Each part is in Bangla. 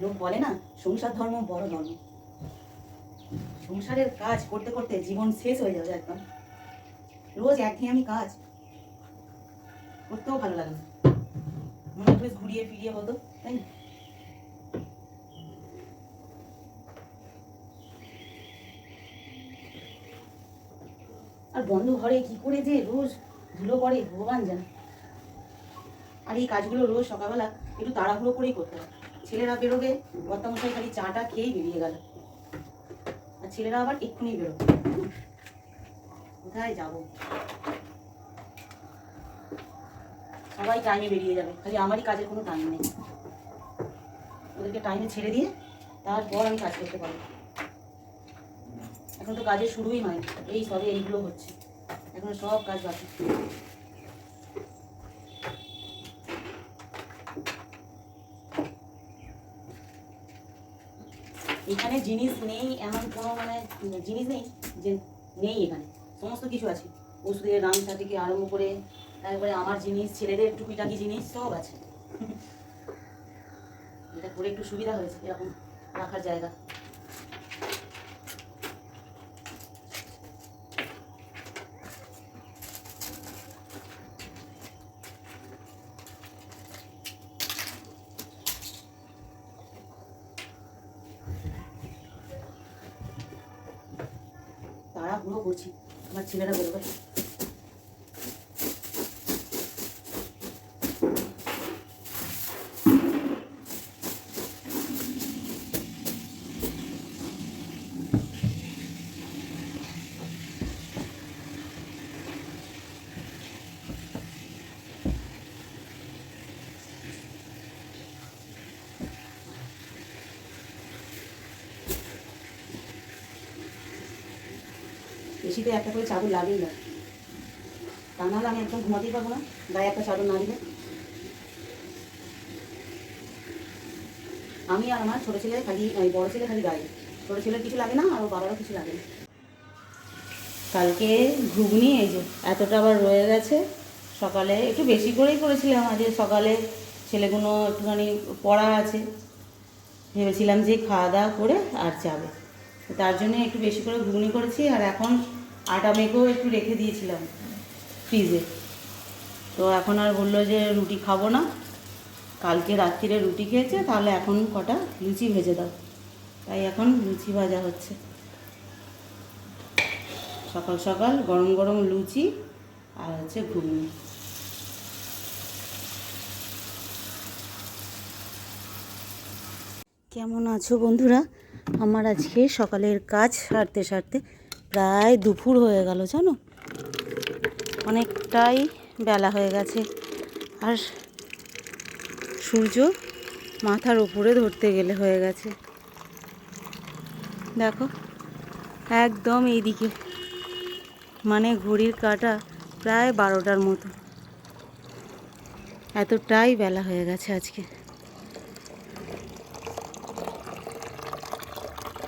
লোক বলে না, সংসার ধর্ম বড় ধর্ম। সংসারের কাজ করতে করতে জীবন শেষ হয়ে যাবে একদম। রোজ একঘেয়েমি কাজ। করতেও ভালো লাগে না। মনে বেশ ঘুরিয়ে ফিরিয়ে হতো তাই না? আর বন্ধ ঘরে কি করে যে রোজ ধুলো পড়ে, ভগবান জানে। আর এই কাজগুলো রোজ সকালবেলা একটু তাড়াহুড়ো করেই করতে হয়। ছেলেরা বেরোবে বর্তামশাই খালি চাটা খেয়েই বেরিয়ে গেল। আর ছেলেরা আবার এক্ষুনি বেরোবে। কোথায় যাব? সবাই টাইমে বেরিয়ে যাবে। খালি আমারই কাজের কোনো টাইম নেই। ওদেরকে টাইমে ছেড়ে দিয়ে তারপর আমি কাজ করতে পারব। এখন তো কাজের শুরুই হয় এই সবে এইগুলো হচ্ছে। এখন সব কাজ বাকি। এখানে জিনিস নেই, এমন কোনো মানে জিনিস নেই যে নেই এখানে। সমস্ত কিছু আছে। ওষুধের রামচা থেকে আরম্ভ করে, তারপরে আমার জিনিস, ছেলেদের টুকিটাকি জিনিস, সব আছে। এটা করে একটু সুবিধা হয়েছে, এরকম রাখার জায়গা। তাড়াহুড়ো করছি। আমার ছেলেরা বেরোবে বেশিতে একটা করে চাদর লাগেই না তা নাহলে আমি একদম ঘুমাতেই পারব না, গায়ে একটা চাদর না দিলে। আমি আর আমার ছোটো ছেলে খালি বড়ো ছেলে খালি গায়ে। ছোটো ছেলের কিছু লাগে না, আর বাবারও কিছু লাগে না। কালকে ঘুগনি, এই যে এতটা আবার রয়ে গেছে। সকালে একটু বেশি করেই করেছিলাম, আজ সকালে ছেলেগুলো একটুখানি পড়া আছে। ভেবেছিলাম যে খাওয়া দাওয়া করে আর যাবে। তার জন্য একটু বেশি করে ঘুগনি করেছি, আর এখন আটা মেখেও একটু রেখে দিয়েছিলাম ফ্রিজে। তো এখন আর বলল যে রুটি খাব না। কালকে রাত্রিরে রুটি খেয়েছে, তাহলে এখন কটা? লুচি ভেজে দাও। তাই এখন লুচি ভাজা হচ্ছে। সকাল সকাল গরম গরম লুচি আর হচ্ছে ঘুগনি। কেমন আছো বন্ধুরা? আমার আজকে সকালের কাজ সারতে সারতে প্রায় দুপুর হয়ে গেল, জানো? অনেকটাই বেলা হয়ে গেছে। আর সূর্য মাথার উপরে ধরতে গেলে হয়ে গেছে। দেখো, একদম এইদিকে। মানে ঘড়ির কাটা প্রায় বারোটার মতো। এতটাই বেলা হয়ে গেছে আজকে।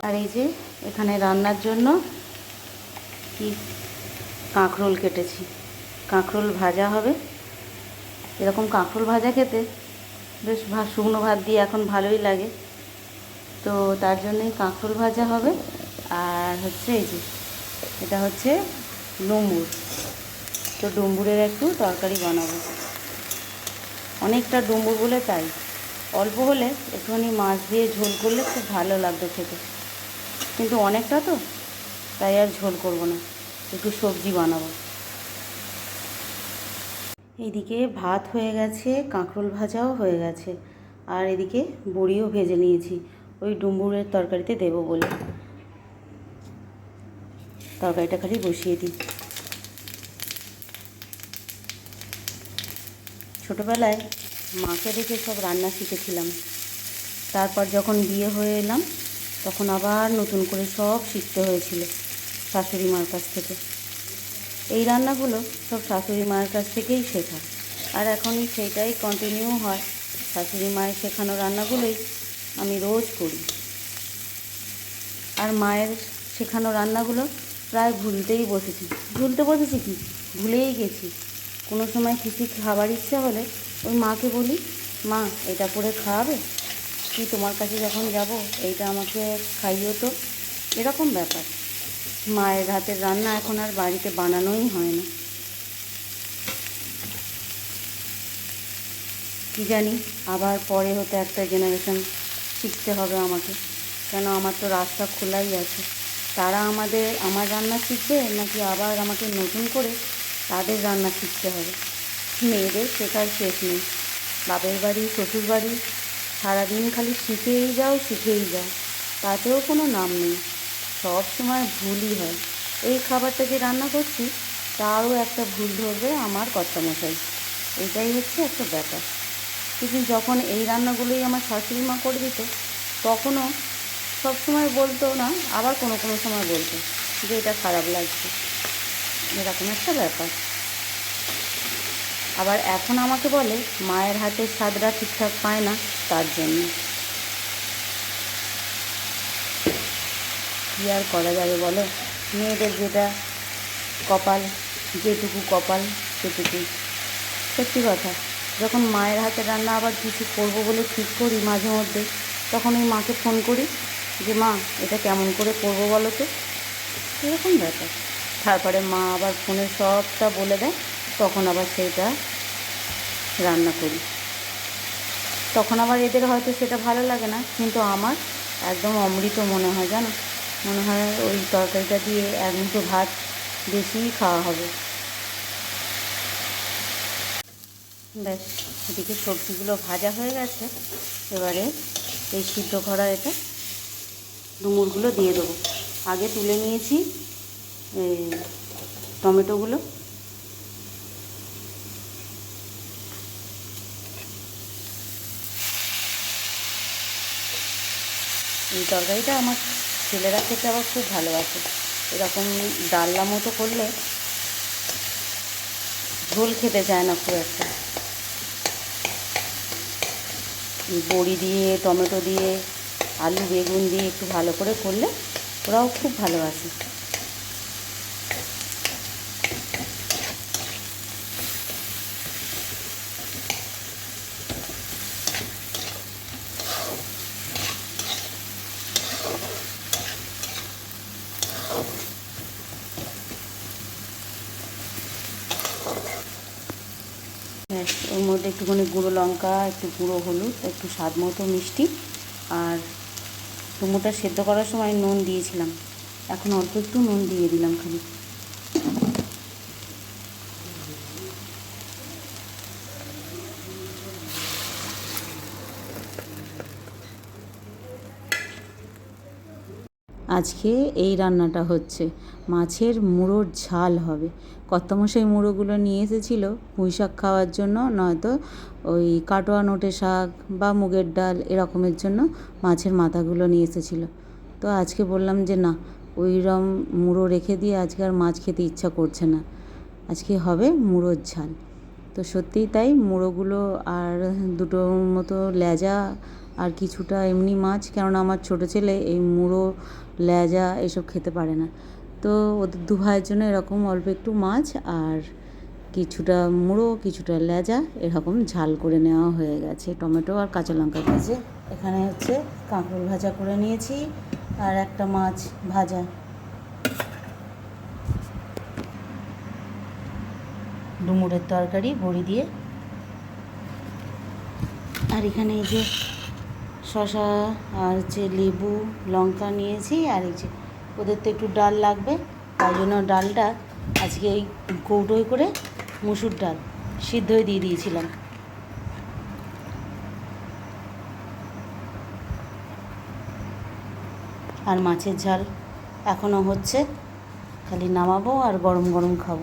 আর এই যে এখানে রান্নার জন্য কি? কাঁকরোল কেটেছি। কাঁকরোল ভাজা হবে। এরকম কাঁকরোল ভাজা খেতে বেশ ভাত শুকনো ভাত দিয়ে এখন ভালোই লাগে। তো তার জন্যই কাঁকরোল ভাজা হবে। আর হচ্ছে এই যে, এটা হচ্ছে ডুম্বুর তো ডুম্বুরের একটু তরকারি বানাবো। অনেকটা ডুম্বুর বলে তাই। অল্প হলে একটুখানি মাছ দিয়ে ঝোল করলে খুব ভালো লাগতো খেতে। কিন্তু অনেকটা তো। তাই আর ঝোল করব না, একটু সবজি বানাবো। এইদিকে ভাত হয়ে গেছে, কাঁকরোল ভাজাও হয়ে গেছে, আর এদিকে বড়িও ভেজে নিয়েছি, ওই ডুম্বুরের তরকারিতে দেবো বলে। তরকারিটা খালি বসিয়ে দিই। ছোটোবেলায় মাকে দেখে সব রান্না শিখেছিলাম। তারপর যখন বিয়ে হয়ে এলাম, তখন আবার নতুন করে সব শিখতে হয়েছিল। শাশুড়ি মার কাছ থেকে। এই রান্নাগুলো সব শাশুড়ি মায়ের কাছ থেকেই শেখা। আর এখন সেইটাই কন্টিনিউ হয়। শাশুড়ি মায়ের শেখানো রান্নাগুলোই আমি রোজ করি। আর মায়ের শেখানো রান্নাগুলো প্রায় ভুলতেই বসেছি। ভুলতে বসেছি কি? ভুলেই গেছি। কোনো সময় কিছু খাবার ইচ্ছে হলে ওই মাকে বলি, মা, এটা করে খাওয়াবে? কি তোমার কাছে যখন যাব, এইটা আমাকে খাইও তো। এরকম ব্যাপার। মায়ের হাতের রান্না এখন আর বাড়িতে বানানোই হয় না। কি জানি, আবার পরে হতে একটা জেনারেশন শিখতে হবে আমাকে। কেন, আমার তো রাস্তা খোলাই আছে। তারা আমাদের, আমার রান্না শিখবে নাকি আবার আমাকে নতুন করে তাদের রান্না শিখতে হবে? মেয়েদের শেখার শেষ নেই। বাপের বাড়ি শ্বশুর বাড়ি সারাদিন খালি শিখেই যাও শিখেই যাও। তাতেও কোনো নাম নেই। সব সময় ভুলই হয়। এই খাবারটা যে রান্না করছি, তারও একটা ভুল ধরবে আমার কর্তামশাই। এটাই হচ্ছে একটা ব্যাপার। কিন্তু যখন এই রান্নাগুলোই আমার শাশুড়ি মা করে দিত, তখনও সব সময় বলতো না, আবার কোনো কোনো সময় বলতো যে এটা খারাপ লাগছে। এরকম একটা ব্যাপার। আবার এখন আমাকে বলে, মায়ের হাতের স্বাদটা ঠিকঠাক পায় না, তার জন্য। কী আর করা যাবে বলো? মেয়েদের যেটা কপাল, যেটুকু কপাল, সেটুকু। সত্যি কথা, যখন মায়ের হাতে রান্না আবার কিছু করব বলে ঠিক করি মাঝে মধ্যে, তখন ওই মাকে ফোন করি যে, মা, এটা কেমন করে করব বলো তো? এরকম ব্যাপার। তারপরে মা আবার ফোনে সবটা বলে দেয়, তখন আবার সেইটা রান্না করি। তখন আবার এদের হয়তো সেটা ভালো লাগে না, কিন্তু আমার একদম অমৃত মনে হয়, জানো? মনে হয় ওই তরকারিটা দিয়ে এক মুঠো ভাত বেশিই খাওয়া হবে। ব্যাস, এদিকে সবজিগুলো ভাজা হয়ে গেছে। এবারে এই সিদ্ধ করা এটা ডুমুরগুলো দিয়ে দেবো। আগে তুলে নিয়েছি এই টমেটোগুলো। এই তরকারিটা আমার ছেলেরা খেতে আবার খুব ভালোবাসে। এরকম ডাল্লা মতো করলে ঝোল খেতে চায় না খুব একটা। বড়ি দিয়ে, টমেটো দিয়ে, আলু, বেগুন দিয়ে একটু ভালো করে করলে ওরাও খুব ভালোবাসে। ওর মধ্যে একটুখানি গুঁড়ো লঙ্কা, একটু গুঁড়ো হলুদ, একটু স্বাদ মতো মিষ্টি। আর টুমোটা সেদ্ধ করার সময় নুন দিয়েছিলাম। এখন অল্প একটু নুন দিয়ে দিলাম খালি আজকে এই রান্নাটা হচ্ছে। মাছের মুড়োর ঝাল হবে। কর্তামশাই মুড়োগুলো নিয়ে এসেছিল পুঁই শাক খাওয়ার জন্য, নয়তো ওই কাটোয়া নোটে শাক বা মুগের ডাল এরকমের জন্য মাছের মাথাগুলো নিয়ে এসেছিল। তো আজকে বললাম যে না, ওইরম মুড়ো রেখে দিয়ে আজকে আর মাছ খেতে ইচ্ছা করছে না। আজকে হবে মুড়োর ঝাল। তো সত্যিই তাই মুড়োগুলো আর দুটো মতো লেজা আর কিছুটা এমনি মাছ, কেননা আমার ছোটো ছেলে এই মুড়ো লেজা এসব খেতে পারে না। তো ওদের দু ভাইয়ের জন্য এরকম অল্প একটু মাছ আর কিছুটা মুড়ো, কিছুটা লেজা এরকম ঝাল করে নেওয়া হয়ে গেছে। টমেটো আর কাঁচা লঙ্কা ভেজে এখানে হচ্ছে কাঁকরোল ভাজা করে নিয়েছি আর একটা মাছ ভাজা। ডুমুরের তরকারি, বড়ি দিয়ে। আর এখানে এই যে শশা আর হচ্ছে লেবু, লঙ্কা নিয়েছি আর এই যে ওদের তো একটু ডাল লাগবে তাই জন্য ডালটা আজকে এই কৌটোয় করে মুসুর ডাল সিদ্ধ হয়ে দিয়ে দিয়েছিলাম। আর মাছের ঝাল এখনও হচ্ছে, খালি নামাবো আর গরম গরম খাব।